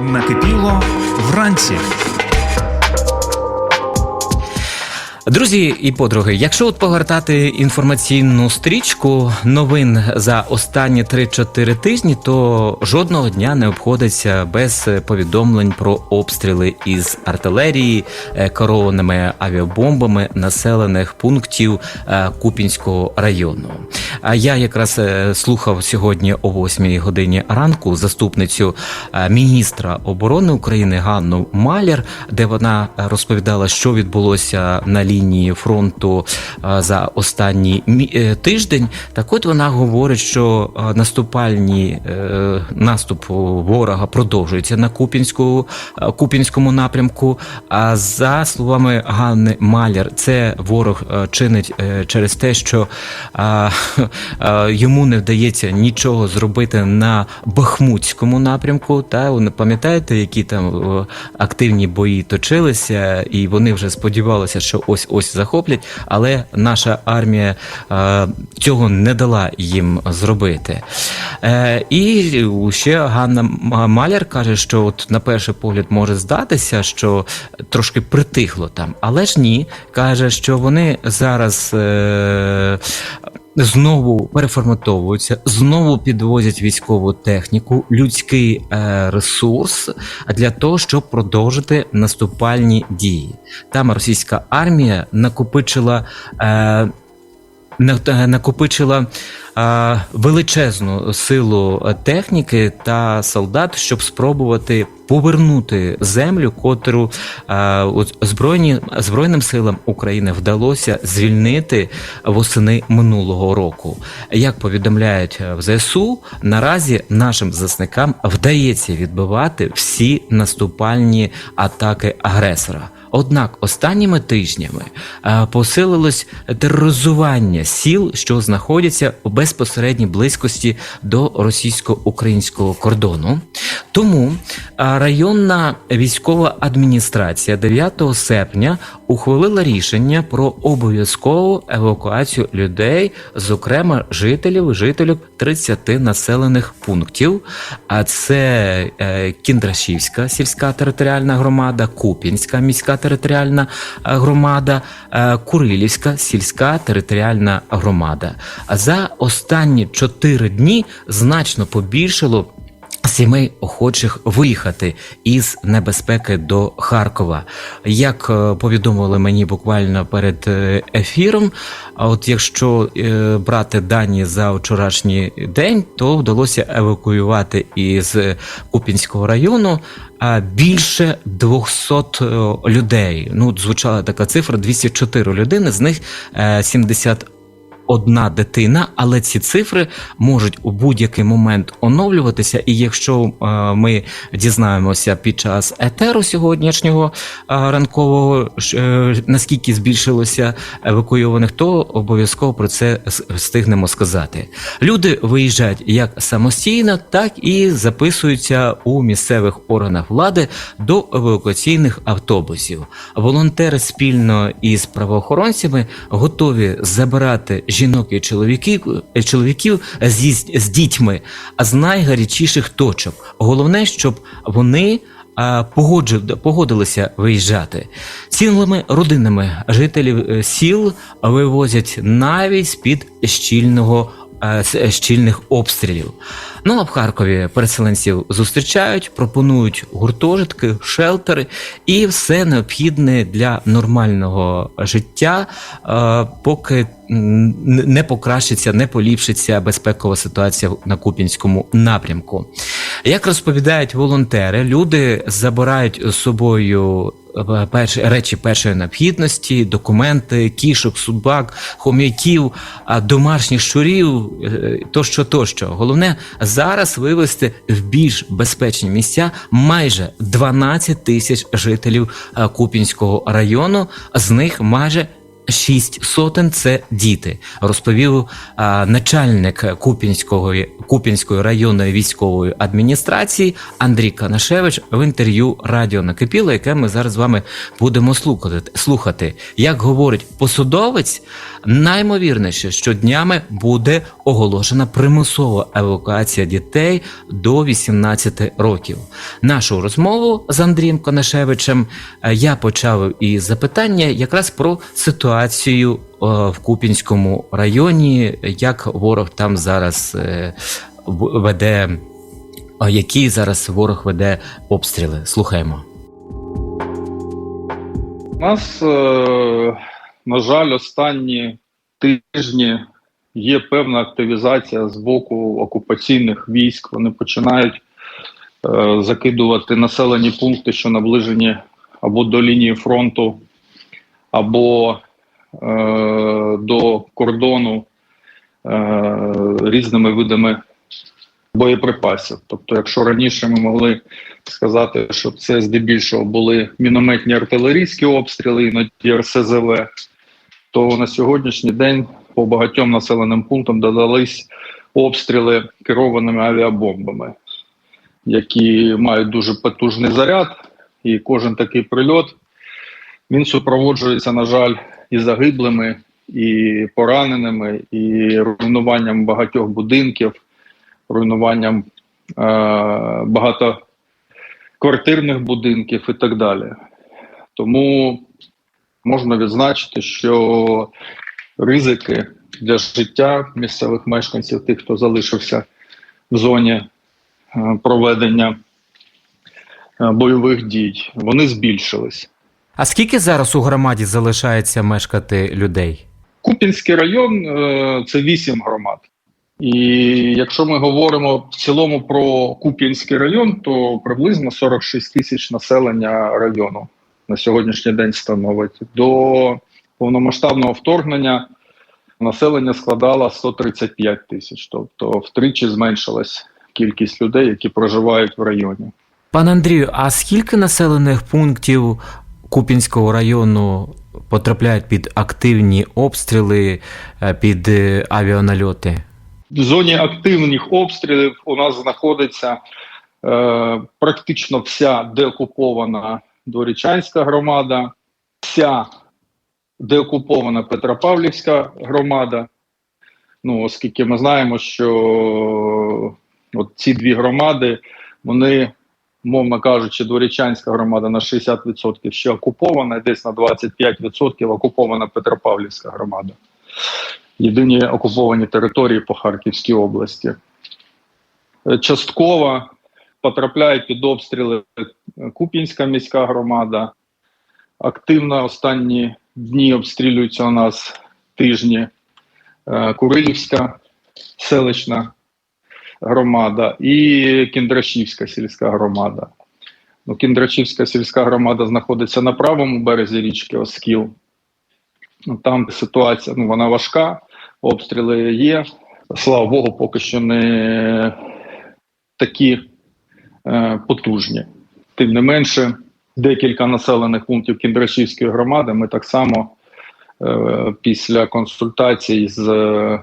Накипіло вранці. Друзі і подруги, якщо от погортати інформаційну стрічку новин за останні 3-4 тижні, то жодного дня не обходиться без повідомлень про обстріли із артилерії е, керованими авіабомбами населених пунктів е, Купінського району. А я якраз е, слухав сьогодні о 8 годині ранку заступницю міністра оборони України Ганну Маляр, де вона розповідала, що відбулося на лінії фронту е, за останній е, тиждень. Так от вона говорить, що е, наступальні наступ ворога продовжується на Купінську, Купінському напрямку. А за словами Ганни Маляр, це ворог чинить через те, що йому не вдається нічого зробити на Бахмутському напрямку. Та пам'ятаєте, які там активні бої точилися, і вони вже сподівалися, що ось ось захоплять, але наша армія е, цього не дала їм зробити. Е, і ще Ганна Маляр каже, що от на перший погляд може здатися, що трошки притихло там, але ж ні, каже, що вони зараз. Е, Знову переформатовуються, знову підвозять військову техніку, людський е, ресурс для того, щоб продовжити наступальні дії. Там російська армія накопичила е, накопичила величезну силу техніки та солдат, щоб спробувати повернути землю, котру збройні збройним силам України вдалося звільнити восени минулого року. Як повідомляють в ЗСУ, наразі нашим засникам вдається відбивати всі наступальні атаки агресора. Однак останніми тижнями е, посилилось тероризування сіл, що знаходяться у безпосередній близькості до російсько-українського кордону. Тому е, районна військова адміністрація 9 серпня ухвалила рішення про обов'язкову евакуацію людей, зокрема жителів, жителів 30 населених пунктів. А це е, Кіндрашівська сільська територіальна громада, Купінська міська територіальна е, громада, е, Курилівська сільська територіальна громада. А за останні чотири дні значно побільшало Сімей охочих виїхати із небезпеки до Харкова. Як е, повідомили мені буквально перед е, ефіром, а от якщо е, брати дані за вчорашній день, то вдалося евакуювати із Купінського району більше 200 е, людей. Ну, звучала така цифра: 204 людини, з них е, 70 одна дитина, але ці цифри можуть у будь-який момент оновлюватися. І якщо е, ми дізнаємося під час етеру сьогоднішнього е, ранкового, е, наскільки збільшилося евакуйованих, то обов'язково про це встигнемо сказати. Люди виїжджають як самостійно, так і записуються у місцевих органах влади до евакуаційних автобусів. Волонтери спільно із правоохоронцями готові забирати жінок і чоловіків, е, чоловіків з, з дітьми з найгарячіших точок. Головне, щоб вони а, погоджу- погодилися виїжджати. Цілими родинами жителів е, сіл вивозять навіть з-під щільного е, з- щільних обстрілів. Ну а в Харкові переселенців зустрічають, пропонують гуртожитки, шелтери і все необхідне для нормального життя, е, поки не покращиться, не поліпшиться безпекова ситуація на Купінському напрямку. Як розповідають волонтери, люди забирають з собою е, перші речі першої необхідності, документи, кішок, собак, хом'яків, домашніх щурів, е, тощо, тощо. Головне зараз вивести в більш безпечні місця майже 12 тисяч жителів е, Купінського району, з них майже Шість сотень це діти, розповів а, начальник Купінської Купінської районної військової адміністрації Андрій Канашевич в інтерв'ю Радіо Накипіло, яке ми зараз з вами будемо слухати. слухати. Як говорить посадовець, наймовірніше, що днями буде оголошена примусова евакуація дітей до 18 років. Нашу розмову з Андрієм Конашевичем е, я почав із запитання якраз про ситуацію е, в Купінському районі, як ворог там зараз е, веде, які зараз ворог веде обстріли. Слухаємо. У нас, на жаль, останні тижні є певна активізація з боку окупаційних військ. Вони починають е, закидувати населені пункти, що наближені або до лінії фронту, або е, до кордону е, різними видами боєприпасів. Тобто, якщо раніше ми могли сказати, що це здебільшого були мінометні артилерійські обстріли, іноді РСЗВ, то на сьогоднішній день по багатьом населеним пунктам додались обстріли керованими авіабомбами, які мають дуже потужний заряд, і кожен такий прильот він супроводжується, на жаль, і загиблими, і пораненими, і руйнуванням багатьох будинків, руйнуванням е- багато квартирних будинків і так далі. Тому можна відзначити, що ризики для життя місцевих мешканців, тих, хто залишився в зоні е, проведення е, бойових дій, вони збільшились. А скільки зараз у громаді залишається мешкати людей? Купінський район е, це вісім громад. І якщо ми говоримо в цілому про Куп'янський район, то приблизно 46 тисяч населення району на сьогоднішній день становить. До повномасштабного вторгнення населення складало 135 тисяч, тобто втричі зменшилась кількість людей, які проживають в районі. Пан Андрію, а скільки населених пунктів Купінського району потрапляють під активні обстріли, е, під е, авіанальоти? В зоні активних обстрілів у нас знаходиться е, практично вся деокупована Дворічанська громада, вся деокупована Петропавлівська громада. Ну, оскільки ми знаємо, що от ці дві громади, вони, мовно кажучи, Дворічанська громада на 60% ще окупована, десь на 25% окупована Петропавлівська громада єдині окуповані території по Харківській області. Е, Частково потрапляє під обстріли Куп'янська міська громада. Активно останні дні обстрілюються у нас тижні е, Курилівська селищна громада і Кіндрашівська сільська громада. Ну, Кіндрашівська сільська громада знаходиться на правому березі річки Оскіл. Ну, Там ситуація ну, вона важка, обстріли є. Слава Богу, поки що не такі потужні. Тим не менше, декілька населених пунктів Кіндрашівської громади ми так само е, після консультацій з е,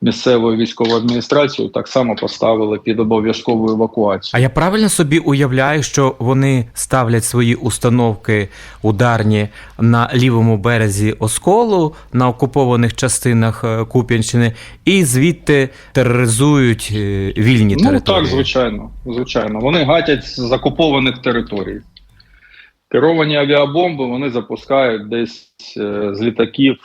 місцевою військовою адміністрацією так само поставили під обов'язкову евакуацію. А я правильно собі уявляю, що вони ставлять свої установки ударні на лівому березі Осколу на окупованих частинах е, Куп'янщини і звідти тероризують е, вільні Ну території. так, звичайно, звичайно. Вони гатять з окупованих територій. Керовані авіабомби вони запускають десь е, з літаків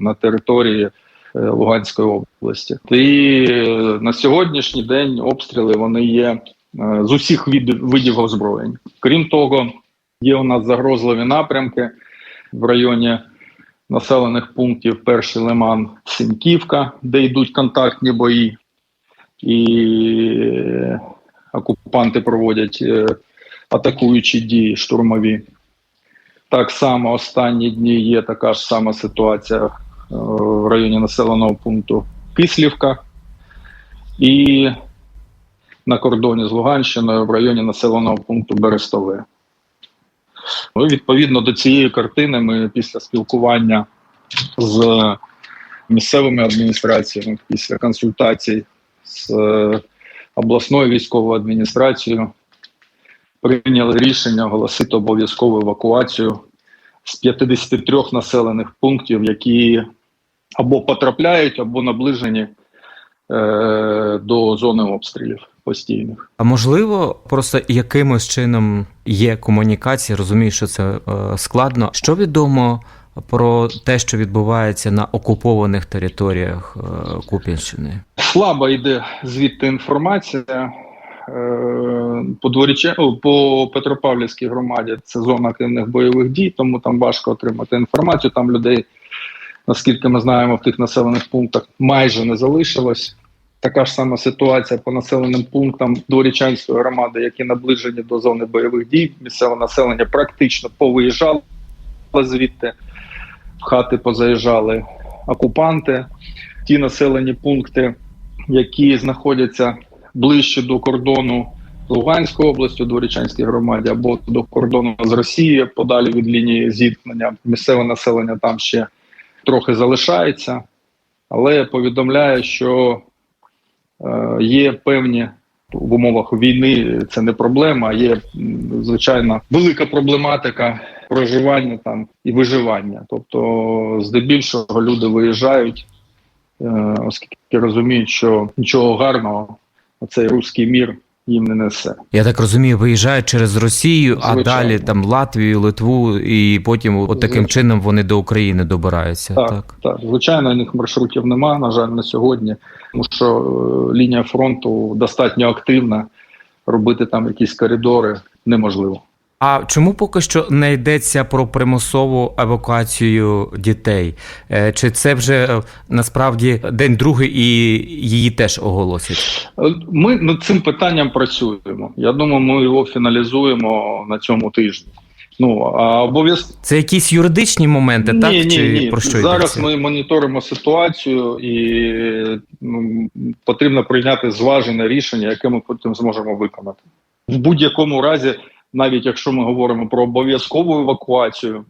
на території Луганської області. І е, на сьогоднішній день обстріли вони є е, з усіх видів, озброєнь. Крім того, є у нас загрозливі напрямки в районі населених пунктів Перший Лиман, Сіньківка, де йдуть контактні бої і е, окупанти проводять е, атакуючі дії штурмові. Так само останні дні є така ж сама ситуація е, в районі населеного пункту Кислівка і на кордоні з Луганщиною в районі населеного пункту Берестове. Ну, відповідно до цієї картини ми після спілкування з місцевими адміністраціями, після консультацій з е, обласною військовою адміністрацією прийняли рішення оголосити обов'язкову евакуацію з 53 населених пунктів, які або потрапляють, або наближені е, до зони обстрілів постійних. А можливо, просто якимось чином є комунікація, розумію, що це е, складно. Що відомо про те, що відбувається на окупованих територіях е, Куп'янщини? Слабо йде звідти інформація. Е, По, Дворіче... по Петропавлівській громаді це зона активних бойових дій, тому там важко отримати інформацію. Там людей, наскільки ми знаємо, в тих населених пунктах майже не залишилось. Така ж сама ситуація по населеним пунктам Дворічанської громади, які наближені до зони бойових дій. Місцеве населення практично повиїжджало звідти, в хати позаїжджали окупанти. Ті населені пункти, які знаходяться ближче до кордону Луганської області, Дворічанській громаді, або до кордону з Росією, подалі від лінії зіткнення. Місцеве населення там ще трохи залишається, але повідомляє, що е, є певні в умовах війни це не проблема, є звичайно велика проблематика проживання там і виживання. Тобто, здебільшого люди виїжджають, е, оскільки розуміють, що нічого гарного цей руський мір їм не несе. Я так розумію, виїжджають через Росію, а далі там Латвію, Литву, і потім от таким Звичайно. чином вони до України добираються. Так, Так. так. звичайно, у них маршрутів нема, на жаль, на сьогодні, тому що е, лінія фронту достатньо активна. Робити там якісь коридори неможливо. А чому поки що не йдеться про примусову евакуацію дітей? Е, Чи це вже е, насправді день другий і її теж оголосять? Е, Ми над цим питанням працюємо. Я думаю, ми його фіналізуємо на цьому тижні. Ну а обов'язково Це якісь юридичні моменти, так? ні, ні, Чи ні. про що зараз йдеться? ми моніторимо ситуацію і ну, потрібно прийняти зважене рішення, яке ми потім зможемо виконати. В будь-якому разі, навіть якщо ми говоримо про обов'язкову евакуацію,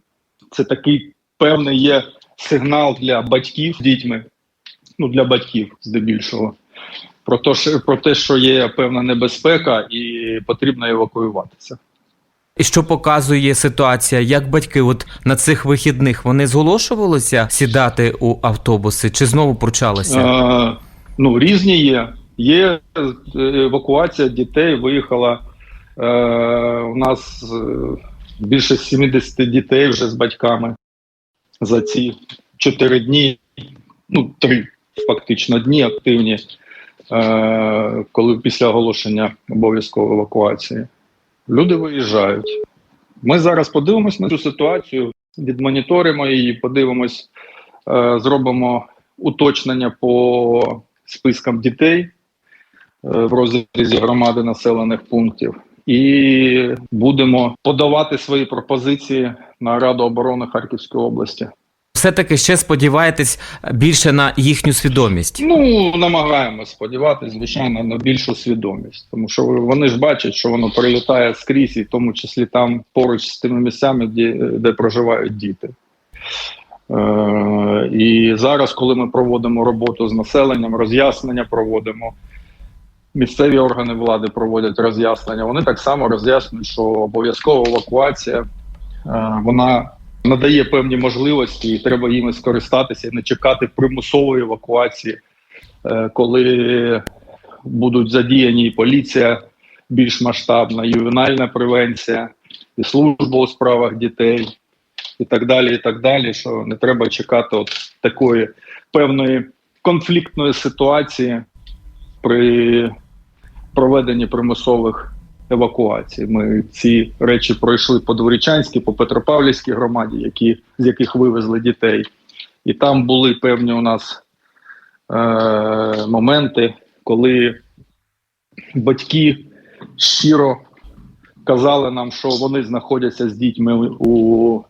це такий певний є сигнал для батьків з дітьми, ну для батьків здебільшого. Про те, що, про те, що є певна небезпека, і потрібно евакуюватися. І що показує ситуація? Як батьки от на цих вихідних вони зголошувалися сідати у автобуси чи знову пручалися? Е, ну, різні є. Є е, евакуація дітей, виїхала у нас е, більше 70 дітей вже з батьками за ці 4 дні, ну, 3 фактично дні активні, е, коли після оголошення обов'язкової евакуації. Люди виїжджають. Ми зараз подивимось на цю ситуацію, відмоніторимо її, подивимось, е, зробимо уточнення по спискам дітей е, в розрізі громади населених пунктів. І будемо подавати свої пропозиції на Раду оборони Харківської області. Все-таки ще сподіваєтесь більше на їхню свідомість. Ну, намагаємось сподіватися, звичайно, на більшу свідомість, тому що вони ж бачать, що воно прилітає скрізь, і в тому числі там поруч з тими місцями, де, де проживають діти. Е, і зараз, коли ми проводимо роботу з населенням, роз'яснення проводимо, місцеві органи влади проводять роз'яснення, вони так само роз'яснюють, що обов'язкова евакуація е, вона надає певні можливості, і треба їми скористатися і не чекати примусової евакуації, е, коли будуть задіяні і поліція більш масштабна, ювенальна превенція, і служба у справах дітей, і так далі. І так далі. Що не треба чекати от такої певної конфліктної ситуації при проведенні примусових евакуацій. Ми ці речі пройшли по Дворічанській, по Петропавлівській громаді, які, з яких вивезли дітей. І там були певні у нас е, моменти, коли батьки щиро казали нам, що вони знаходяться з дітьми у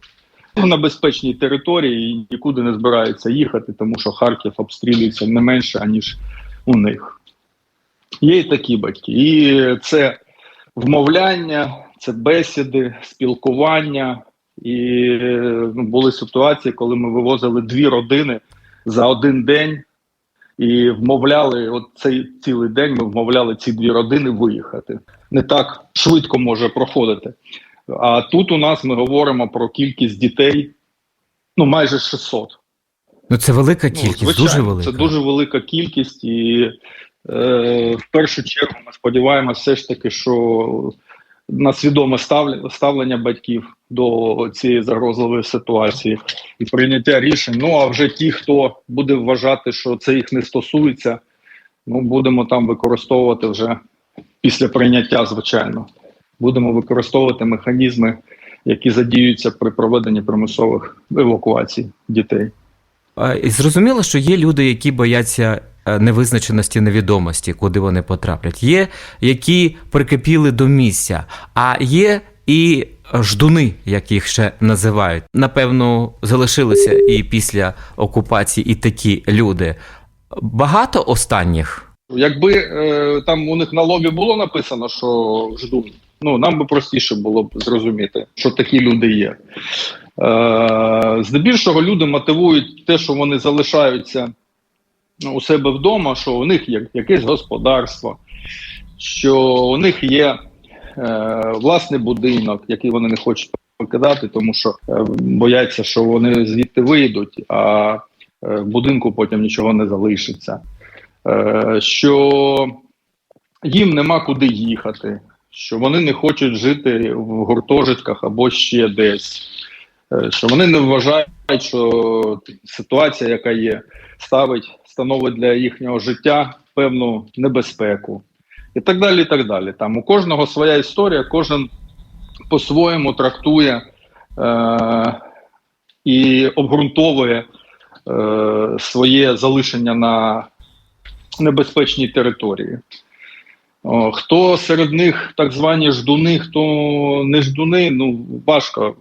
на безпечній території і нікуди не збираються їхати, тому що Харків обстрілюється не менше, аніж у них. Є і такі батьки. І це вмовляння, це бесіди, спілкування. І ну, були ситуації, коли ми вивозили дві родини за один день і вмовляли, от цей цілий день ми вмовляли ці дві родини виїхати. Не так швидко може проходити. А тут у нас ми говоримо про кількість дітей, ну майже 600. Ну це велика Ну, кількість, звичайно, дуже велика. Це дуже велика кількість, і в першу чергу ми сподіваємося, все ж таки, що на свідоме ставлення, батьків до цієї загрозливої ситуації і прийняття рішень. Ну а вже ті, хто буде вважати, що це їх не стосується, ну будемо там використовувати вже після прийняття, звичайно. Будемо використовувати механізми, які задіюються при проведенні примусових евакуацій дітей. Зрозуміло, що є люди, які бояться е, невизначеності, невідомості, куди вони потраплять. Є, які прикипіли до місця, а є і ждуни, як їх ще називають. Напевно, залишилися і після окупації і такі люди. Багато останніх. Якби е, там у них на лобі було написано, що жду, ну нам би простіше було б зрозуміти, що такі люди є. Е, здебільшого люди мотивують те, що вони залишаються у себе вдома, що у них є якесь господарство, що у них є е, власний будинок, який вони не хочуть покидати, тому що е, бояться, що вони звідти вийдуть, а е, в будинку потім нічого не залишиться. Е, що їм нема куди їхати, що вони не хочуть жити в гуртожитках або ще десь, е, що вони не вважають, що ситуація, яка є, ставить, становить для їхнього життя певну небезпеку. І так далі. і так далі. Там у кожного своя історія, кожен по-своєму трактує е- і обґрунтовує е- своє залишення на небезпечній території. О, хто серед них так звані ждуни, хто не ждуни, ну важко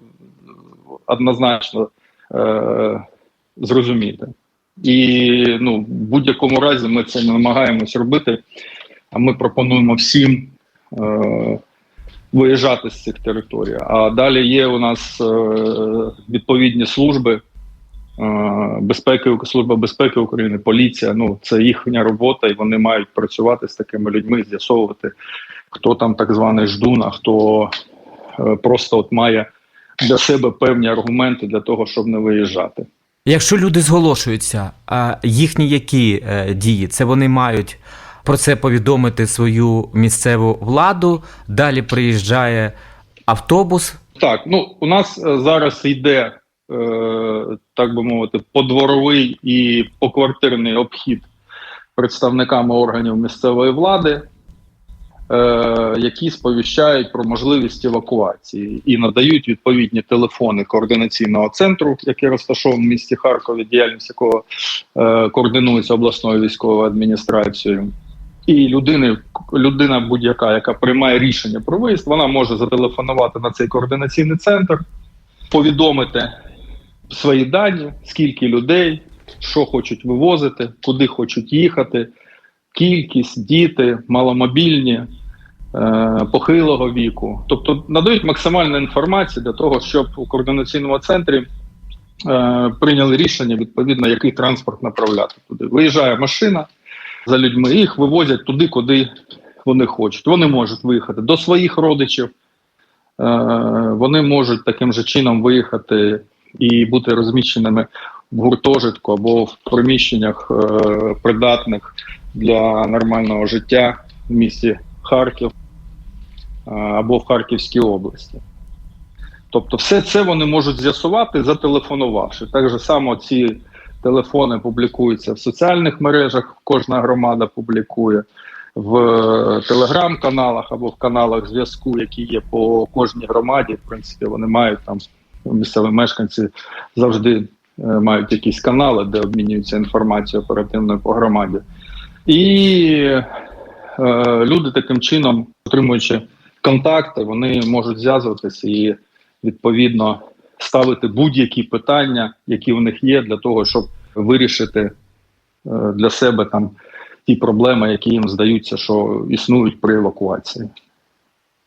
однозначно е, зрозуміти. І ну, в будь-якому разі ми це не намагаємось робити, а ми пропонуємо всім е, виїжджати з цих територій. А далі є у нас е, відповідні служби. Е, безпеки, Служба безпеки України, поліція. Ну це їхня робота, і вони мають працювати з такими людьми, з'ясовувати, хто там так званий ждун, а хто е, просто от має для себе певні аргументи для того, щоб не виїжджати. Якщо люди зголошуються, а їхні які е, дії? Це вони мають про це повідомити свою місцеву владу. Далі приїжджає автобус. Так, ну у нас е, зараз йде, е, так би мовити, подворовий і поквартирний обхід представниками органів місцевої влади, які сповіщають про можливість евакуації і надають відповідні телефони координаційного центру, який розташований в місті Харкові, діяльність якого е, координується обласною військовою адміністрацією. І людини, людина будь-яка, яка приймає рішення про виїзд, вона може зателефонувати на цей координаційний центр, повідомити свої дані, скільки людей, що хочуть вивозити, куди хочуть їхати, кількість, діти, маломобільні, е, похилого віку. Тобто надають максимальну інформацію для того, щоб у координаційному центрі е, прийняли рішення, відповідно, який транспорт направляти туди. Виїжджає машина за людьми, їх вивозять туди, куди вони хочуть. Вони можуть виїхати до своїх родичів, е, вони можуть таким же чином виїхати і бути розміщеними в гуртожитку або в приміщеннях е, придатних для нормального життя в місті Харків е, або в Харківській області. Тобто, все це вони можуть з'ясувати, зателефонувавши. Так же само ці телефони публікуються в соціальних мережах, кожна громада публікує в е, телеграм-каналах або в каналах зв'язку, які є по кожній громаді. В принципі, вони мають там місцеві мешканці завжди е, мають якісь канали, де обмінюються інформацією оперативною по громаді. І е, люди таким чином, отримуючи контакти, вони можуть зв'язуватися і відповідно ставити будь-які питання, які в них є, для того, щоб вирішити е, для себе там ті проблеми, які їм здаються, що існують при евакуації.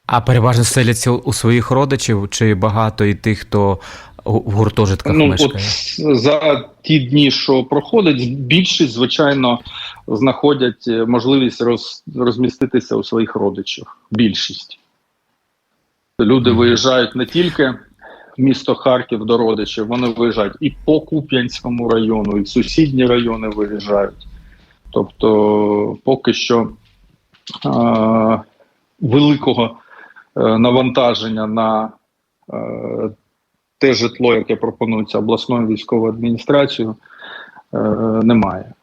А переважно селяться у своїх родичів чи багато і тих, хто в гуртожитках Ну мешкає? от за ті дні, що проходить, більшість, звичайно, знаходять е, можливість роз, розміститися у своїх родичів. Більшість люди виїжджають не тільки місто Харків до родичів, вони виїжджають і по Куп'янському району, і в сусідні райони виїжджають. Тобто, поки що е, великого е, навантаження на е, те житло, яке пропонується обласною військовою адміністрацією, е, немає.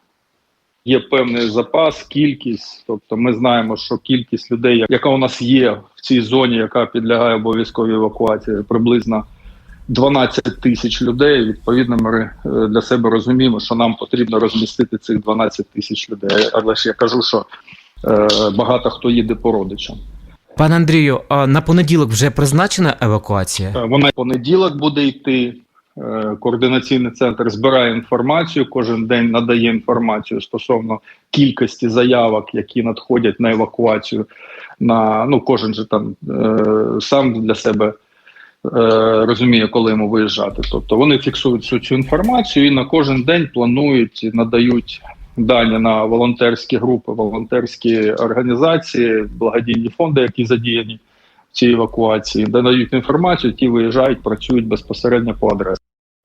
Є певний запас, кількість. Тобто, ми знаємо, що кількість людей, яка у нас є в цій зоні, яка підлягає обов'язковій евакуації, приблизно 12 тисяч людей. Відповідно, ми е, для себе розуміємо, що нам потрібно розмістити цих 12 тисяч людей. Але ж я кажу, що е, багато хто їде по родичам. Пане Андрію, а на понеділок вже призначена евакуація? Е, Вона понеділок буде йти. Е, Координаційний центр збирає інформацію, кожен день надає інформацію стосовно кількості заявок, які надходять на евакуацію. На ну кожен же там е, сам для себе е, розуміє, коли йому виїжджати. Тобто вони фіксують всю цю інформацію і на кожен день планують, надають дані на волонтерські групи, волонтерські організації, благодійні фонди, які задіяні в цій евакуації, надають інформацію, ті виїжджають, працюють безпосередньо по адресі.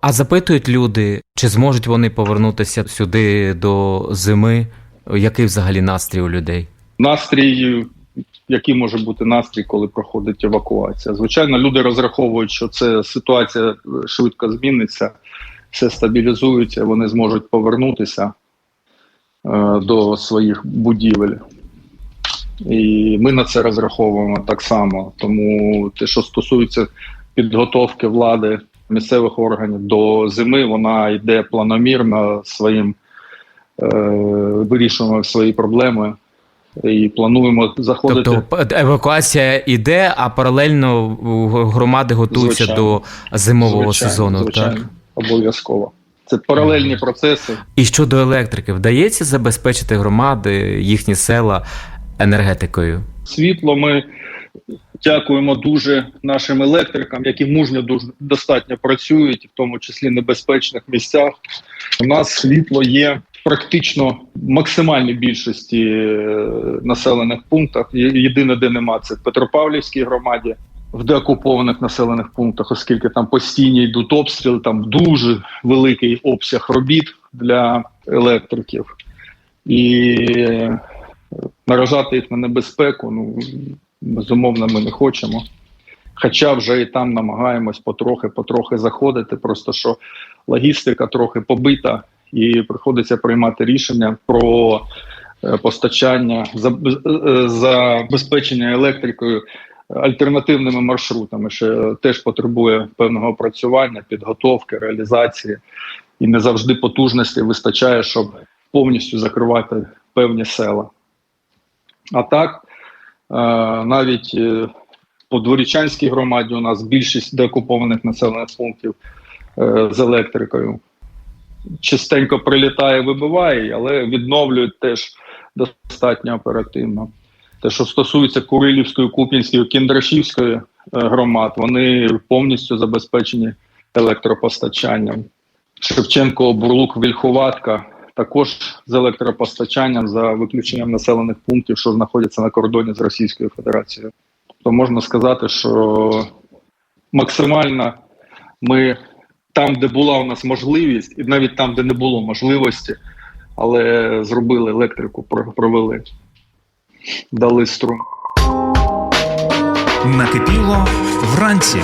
А запитують люди, чи зможуть вони повернутися сюди до зими? Який взагалі настрій у людей? Настрій, який може бути настрій, коли проходить евакуація? Звичайно, люди розраховують, що це ситуація швидко зміниться, все стабілізується, вони зможуть повернутися е, до своїх будівель. І ми на це розраховуємо так само. Тому те, що стосується підготовки влади місцевих органів до зими, вона йде планомірно своїм е, вирішуємо свої проблеми і плануємо заходити. Тобто евакуація йде, а паралельно громади готуються Звичайно. до зимового Звичайно, сезону. звичайно, Так обов'язково. Це паралельні процеси. і щодо електрики, вдається забезпечити громади, їхні села енергетикою. Світло ми дякуємо дуже нашим електрикам, які мужньо дуже достатньо працюють, в тому числі небезпечних місцях. У нас світло є практично в максимальній більшості е, населених пунктах. Єдине, де нема, це в Петропавлівській громаді. В деокупованих населених пунктах, оскільки там постійні йдуть обстріли, там дуже великий обсяг робіт для електриків, і е, наражати їх на небезпеку, ну безумовно, ми не хочемо. Хоча вже і там намагаємось потрохи-потрохи заходити, просто що логістика трохи побита, і приходиться приймати рішення про е, постачання заб- е, забезпечення електрикою альтернативними маршрутами, що теж потребує певного опрацювання, підготовки, реалізації, і не завжди потужності вистачає, щоб повністю закривати певні села. А так, навіть е, по Дворічанській громаді у нас більшість деокупованих населених пунктів е, з електрикою. Частенько прилітає, вибиває, але відновлюють теж достатньо оперативно. Те, що стосується Курилівської, Куп'янської, Кіндрашівської е, громад, вони повністю забезпечені електропостачанням. Шевченко, Бурлук, Вільховатка також з електропостачанням за виключенням населених пунктів, що знаходяться на кордоні з Російською Федерацією. То можна сказати, що максимально ми там, де була у нас можливість, і навіть там, де не було можливості, але зробили електрику, провели, дали струм. Накипіло вранці.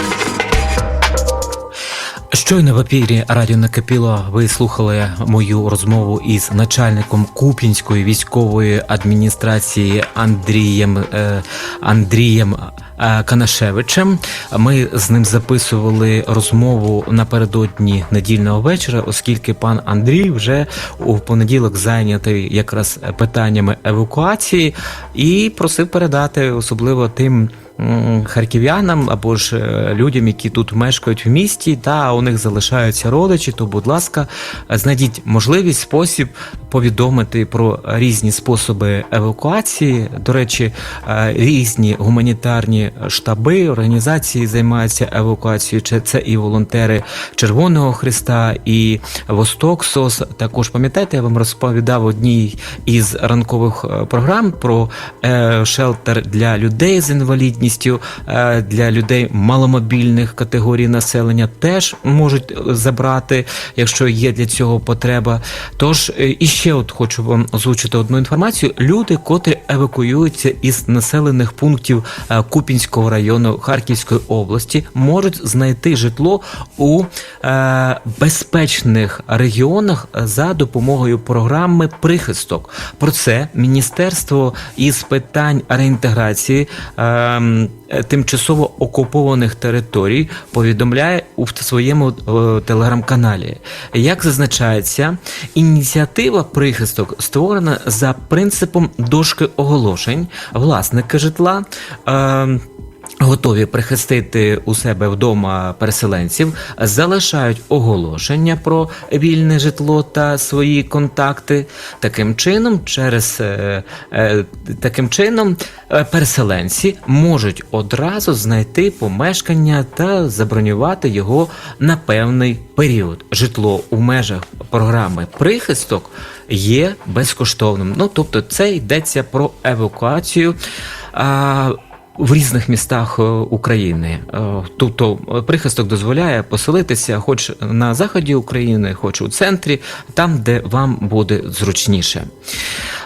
Щойно в епірі Радіо Накипіло ви слухали мою розмову із начальником Купінської військової адміністрації Андрієм е, Андрієм е, Канашевичем. Ми з ним записували розмову напередодні недільного вечора, оскільки пан Андрій вже у понеділок зайнятий якраз питаннями евакуації і просив передати особливо тим харків'янам або ж е, людям, які тут мешкають в місті, та у них залишаються родичі, то, будь ласка, знайдіть можливість, спосіб повідомити про різні способи евакуації. До речі, е, різні гуманітарні штаби, організації займаються евакуацією. Чи Це і волонтери Червоного Христа, і Восток СОС. Також пам'ятаєте, я вам розповідав одній із ранкових е, програм про шелтер для людей з інвалідністю. Інвалідністю е, для людей маломобільних категорій населення теж можуть е, забрати, якщо є для цього потреба. Тож е, і ще от хочу вам озвучити одну інформацію: люди, котрі евакуюються із населених пунктів Купінського району Харківської області, можуть знайти житло у безпечних регіонах за допомогою програми Прихисток. Про це міністерство із питань реінтеграції е, тимчасово окупованих територій повідомляє у своєму е, телеграм-каналі. Як зазначається, ініціатива прихисток створена за принципом дошки оголошень власника житла. ем, Готові прихистити у себе вдома переселенців, залишають оголошення про вільне житло та свої контакти. Таким чином, через е, е, таким чином, е, переселенці можуть одразу знайти помешкання та забронювати його на певний період. Житло у межах програми прихисток є безкоштовним. Ну тобто, це йдеться про евакуацію. В різних містах е, України. Е, Тобто е, прихисток дозволяє поселитися хоч на заході України, хоч у центрі, там, де вам буде зручніше.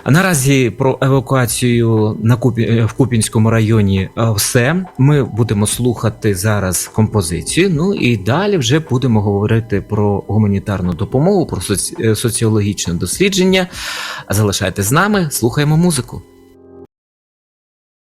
Наразі про евакуацію на Купі... в Купінському районі все. Ми будемо слухати зараз композицію. Ну і далі вже будемо говорити про гуманітарну допомогу, про соці... соціологічне дослідження. Залишайтесь з нами, слухаємо музику.